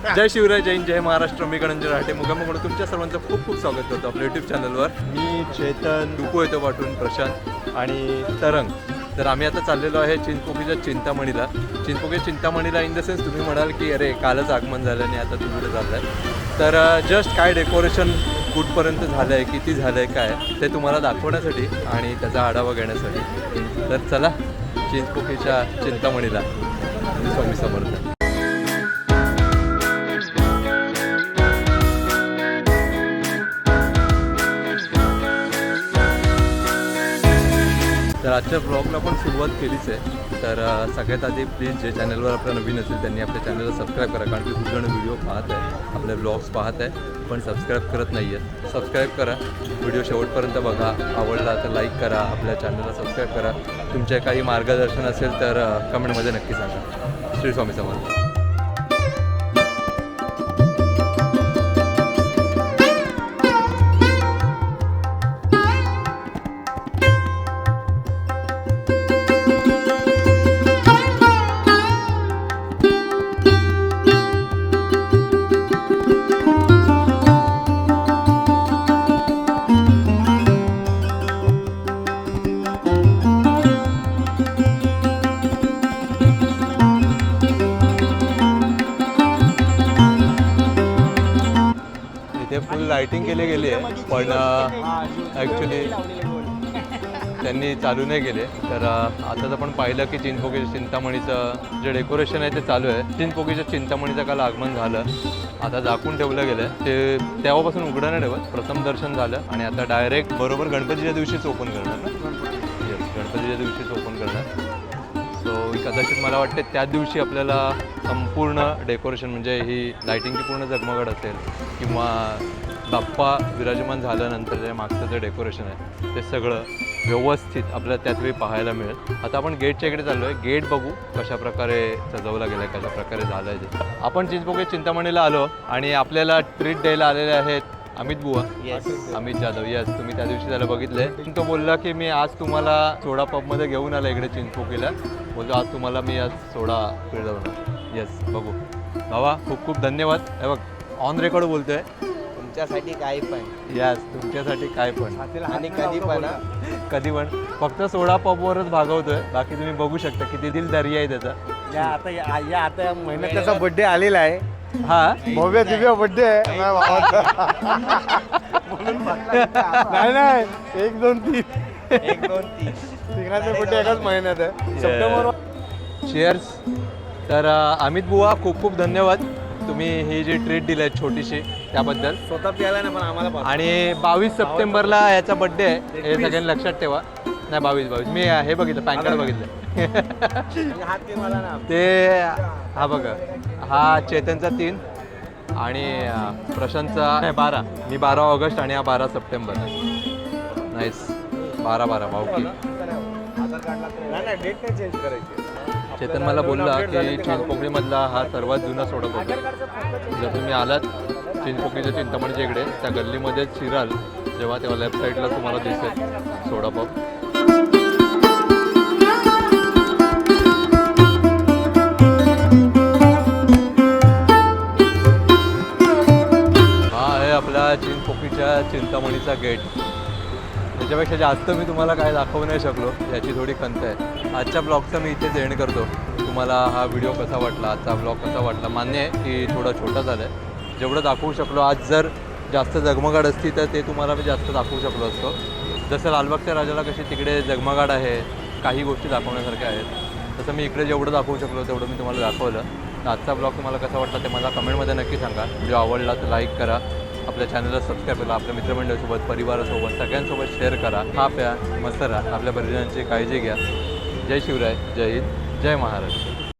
जय शिवराय जैन जय महाराष्ट्र. मी गणंजय राहटे म्हणून तुमच्या सर्वांचं खूप खूप स्वागत करतो आपल्या युट्यूब चॅनलवर मी चेतन. डुकू येतो पाठवून प्रशांत आणि तरंग. तर आम्ही आता चाललेलो आहे चिंचपोकीच्या चिंतामणीला. चिंचपोकी चिंतामणीला इन द सेन्स तुम्ही म्हणाल की अरे कालच आगमन झालं आणि आता तुम्ही चाललं आहे तर जस्ट काय डेकोरेशन कुठपर्यंत झालं आहे किती झालं आहे काय ते तुम्हाला दाखवण्यासाठी आणि त्याचा आढावा घेण्यासाठी. तर चला चिंचपोकीच्या चिंतामणीला. स्वामी समर्थ. तर आजच्या ब्लॉगला पण सुरुवात केलीच आहे. तर सगळ्यात आधी प्लीज जे चॅनलवर आपलं नवीन असेल त्यांनी आपल्या चॅनलला सबस्क्राईब करा. कारण की खूप जण व्हिडिओ पाहत आहे आपले ब्लॉग्स पाहत आहे पण सबस्क्राईब करत नाही आहेत सबस्क्राईब करा. व्हिडिओ शेवटपर्यंत बघा. आवडला तर लाईक करा. आपल्या चॅनलला सबस्क्राईब करा. तुमचे काही मार्गदर्शन असेल तर कमेंटमध्ये नक्की सांगा. श्री स्वामी समर्थ. इथे फुल लाइटिंग केली गेली. आहे पण ॲक्च्युली त्यांनी चालू नाही केले. तर अ, आता जर आपण पाहिलं की चिंचपोकीच्या चिंतामणीचं जे डेकोरेशन आहे ते चालू आहे. चिंचपोकीच्या चिंतामणीचं काल आगमन झालं. आता झाकून ठेवलं गेलं ते तेव्हापासून उघडं नाही ठेवत. प्रथम दर्शन झालं आणि आता डायरेक्ट बरोबर गणपतीच्या दिवशीच ओपन करणार ना? गणपतीच्या दिवशीच ओपन करणार. कदाचित मला वाटते त्या दिवशी आपल्याला संपूर्ण डेकोरेशन म्हणजे ही लायटिंगची पूर्ण जगमगड असेल किंवा बाप्पा विराजमान झाल्यानंतर जे मागचं जे डेकोरेशन आहे ते सगळं व्यवस्थित आपल्याला त्यातवेळी पाहायला मिळेल. आता आपण गेटच्या इकडे चाललो आहे गेट बघू कशा प्रकारे सजवला गेला आहे कशा प्रकारे झालं आहे ते. आपण चिंचपोके चिंतामणीला आलो आणि आपल्याला ट्रीट द्यायला आलेले आहेत अमित बुवा. अमित जाधव यस तुम्ही त्या दिवशी त्याला बघितलंय. तो बोलला की मी आज तुम्हाला सोडा पबमध्ये घेऊन आला इकडे चिंचपोकीला. बोलतो आज तुम्हाला मी आज सोडा पिळवणार. येस बघू. बाबा खूप खूप धन्यवाद. हे बघ ऑन रेकॉर्ड बोलतोय. तुमच्यासाठी काही पण. यस तुमच्यासाठी काय पण. आणि कधी पण. हा. कधी पण. फक्त सोडा पबवरच भागवतोय. बाकी तुम्ही बघू शकता किती दिल दर्या आहे त्याचा. या आता या या आता या महिन्यात त्याचा बर्थडे आलेला आहे. हा. भव्य दिव्य बर्थडे आहे. माझ्या भावाचा. नाही नाही. एक दोन तीन. एक दोन तीन. तिघांचा बर्थडे एकाच महिन्यात आहे. सप्टेंबर चेअर्स तर अमित बुवा खूप खूप धन्यवाद. तुम्ही ही जी ट्रीट दिली आहे छोटीशी त्याबद्दल. स्वतः प्याला नाही पण आम्हाला आणि बावीस सप्टेंबरला याचा बर्थडे आहे. हे सगळ्यांनी लक्षात ठेवा. नाही बावीस बावीस. मी हे बघितलं पॅन कार्ड बघितलं. ते हा बघा हा चेतनचा तीन आणि प्रशांतचा नाही बारा. मी बारा ऑगस्ट आणि हा बारा सप्टेंबर. नाईस बारा बारा भाऊकी चेतन मला बोलला की चिंचपोकळीमधला हा सर्वात जुना सोडा जर तुम्ही आलात चिंचपोकळीच्या चिंतामणीच्या इकडे त्या गल्लीमध्येच शिराल जेव्हा तेव्हा लेफ्ट साईडला तुम्हाला दिसेल सोडा आहे चिंचपोकीच्या चिंतामणीचा गेट. त्याच्यापेक्षा जास्त मी तुम्हाला काय दाखवू नाही शकलो याची थोडी खंत आहे. आजच्या ब्लॉगचा मी इथेच एंड करतो. तुम्हाला हा व्हिडिओ कसा वाटला आजचा ब्लॉग कसा वाटला? मान्य आहे की थोडा छोटा झाला आहे जेवढं दाखवू शकलो आज जर जास्त जगमगाड असती तर ते तुम्हाला मी जास्त दाखवू शकलो असतो. जसं लालबागच्या राजाला कशी तिकडे जगमगाड आहे काही गोष्टी दाखवण्यासारख्या आहेत. तसं मी इकडे जेवढं दाखवू शकलो तेवढं मी तुम्हाला दाखवलं. तर आजचा ब्लॉग तुम्हाला कसा वाटला ते मला कमेंटमध्ये नक्की सांगा. व्हिडिओ आवडला तर लाईक करा. आपल्या चॅनलला सबस्क्राईब करा आपल्या मित्रमंडळीसोबत परिवारासोबत सगळ्यांसोबत शेअर करा. खा प्या मस्त राहा. आपल्या परिजनांची काळजी घ्या. जय शिवराय जय हिंद जय महाराष्ट्र.